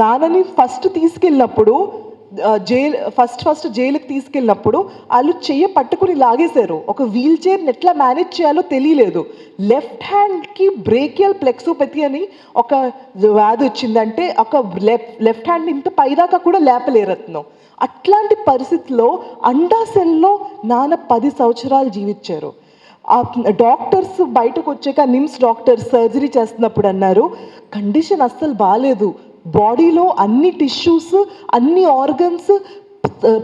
నాన్నని ఫస్ట్ తీసుకెళ్ళినప్పుడు jail first first జైలుకి తీసుకెళ్ళినప్పుడు వాళ్ళు చెయ్యి పట్టుకుని లాగేశారు. ఒక వీల్ చైర్ని ఎట్లా మేనేజ్ చేయాలో తెలియలేదు. లెఫ్ట్ హ్యాండ్కి బ్రేకియల్ ప్లెక్సోపతి అని ఒక వ్యాధి వచ్చిందంటే ఒక లెఫ్ట్ లెఫ్ట్ హ్యాండ్ ఇంత పైదాకా కూడా లేపలేరు అట్లాంటి పరిస్థితిలో అండాసెల్లో నాన్న పది సంవత్సరాలు జీవించారు. ఆ డాక్టర్స్ బయటకు వచ్చాక నిమ్స్ డాక్టర్స్ సర్జరీ చేస్తున్నప్పుడు అన్నారు కండిషన్ అస్సలు బాగాలేదు బాడీలో అన్ని టిష్యూస్ అన్ని ఆర్గన్స్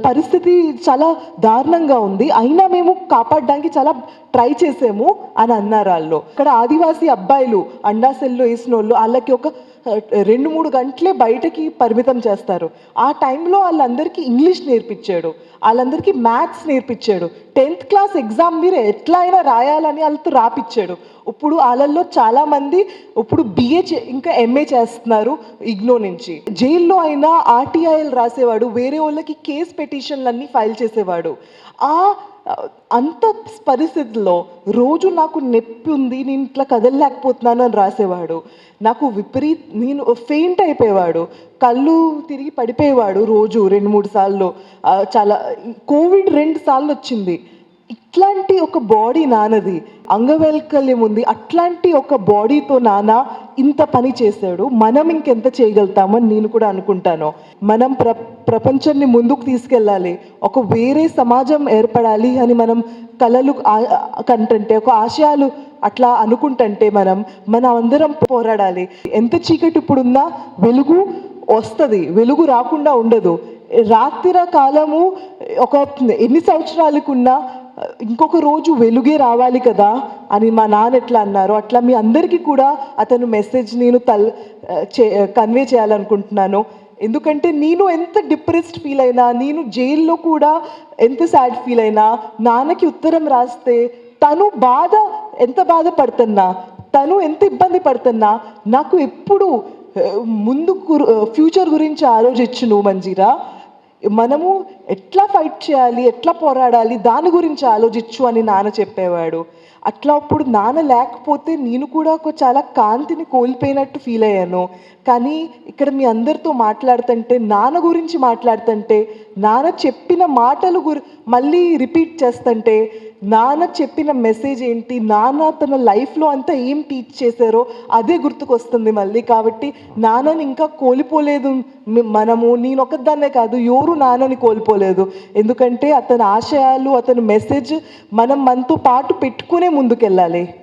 పరిస్థితి చాలా దారుణంగా ఉంది. అయినా మేము కాపాడడానికి చాలా ట్రై చేసాము అని అన్నారు వాళ్ళు. ఇక్కడ ఆదివాసీ అబ్బాయిలు అండాసెల్లో వేసిన వాళ్ళు వాళ్ళకి ఒక రెండు మూడు గంటలే బయటకి పరిమితం చేస్తారు. ఆ టైంలో వాళ్ళందరికీ ఇంగ్లీష్ నేర్పించాడు. వాళ్ళందరికీ మ్యాథ్స్ నేర్పించాడు. టెన్త్ క్లాస్ ఎగ్జామ్ మీరు ఎట్లా అయినా రాయాలని వాళ్ళతో రాపిచ్చాడు. ఇప్పుడు వాళ్ళల్లో చాలామంది ఇప్పుడు బిఏ ఇంకా ఎంఏ చేస్తున్నారు ఇగ్నో నుంచి. జైల్లో అయినా ఆర్టీఐఎల్ రాసేవాడు వేరే వాళ్ళకి కేస్ పెటిషన్లన్నీ ఫైల్ చేసేవాడు. ఆ అంత పరిస్థితుల్లో రోజు నాకు నొప్పి ఉంది నేను ఇట్లా కదలలేకపోతున్నాను అని రాసేవాడు. నాకు విపరీత్ నేను ఫెయింట్ అయిపోయేవాడు. కళ్ళు తిరిగి పడిపోయేవాడు రోజు రెండు మూడు సార్లు. చాలా కోవిడ్ రెండు సార్లు వచ్చింది. ఇట్లాంటి ఒక బాడీ నాన్నది అంగవైకల్యం ఉంది. అట్లాంటి ఒక బాడీతో నాన్న ఇంత పని చేశాడు మనం ఇంకెంత చేయగలుగుతామని నేను కూడా అనుకుంటాను. మనం ప్ర ప్రపంచాన్ని ముందుకు తీసుకెళ్ళాలి ఒక వేరే సమాజం ఏర్పడాలి అని మనం కలలు కంటంటే ఒక ఆశయాలు అట్లా అనుకుంటుంటే మనం మనం అందరం పోరాడాలి. ఎంత చీకటి ఇప్పుడున్నా వెలుగు వస్తుంది వెలుగు రాకుండా ఉండదు. రాత్రి కాలము ఒక ఎన్ని సంవత్సరాలకున్నా ఇంకొక రోజు వెలుగే రావాలి కదా అని మా నాన్న ఎట్లా అన్నారు అట్లా మీ అందరికీ కూడా అతను మెసేజ్ నేను తల్ చే కన్వే చేయాలనుకుంటున్నాను. ఎందుకంటే నేను ఎంత డిప్రెస్డ్ ఫీల్ అయినా నేను జైల్లో కూడా ఎంత సాడ్ ఫీల్ అయినా నాన్నకి ఉత్తరం రాస్తే తను బాధ ఎంత బాధపడుతున్నా తను ఎంత ఇబ్బంది పడుతున్నా నాకు ఎప్పుడు ముందు ఫ్యూచర్ గురించి ఆలోచించు నువ్వు మంజీరా. మనము ఎట్లా ఫైట్ చేయాలి ఎట్లా పోరాడాలి దాని గురించి ఆలోచించు అని నాన్న చెప్పేవాడు. అట్లా అప్పుడు నాన్న లేకపోతే నేను కూడా ఒక చాలా కాంతిని కోల్పోయినట్టు ఫీల్ అయ్యాను. కానీ ఇక్కడ మీ అందరితో మాట్లాడుతుంటే నాన్న గురించి మాట్లాడుతుంటే నాన్న చెప్పిన మాటలు గురి మళ్ళీ రిపీట్ చేస్తుంటే నాన్న చెప్పిన మెసేజ్ ఏంటి నాన్న తన లైఫ్లో అంతా ఏం టీచ్ చేశారో అదే గుర్తుకొస్తుంది మళ్ళీ. కాబట్టి నాన్నని ఇంకా కోల్పోలేదు మనము నేను ఒకదాన్నే కాదు ఎవరు నాన్నని కోల్పోలేదు. ఎందుకంటే అతని ఆశయాలు అతని మెసేజ్ మనం మనతో పాటు పెట్టుకునే ముందుకెళ్ళాలి.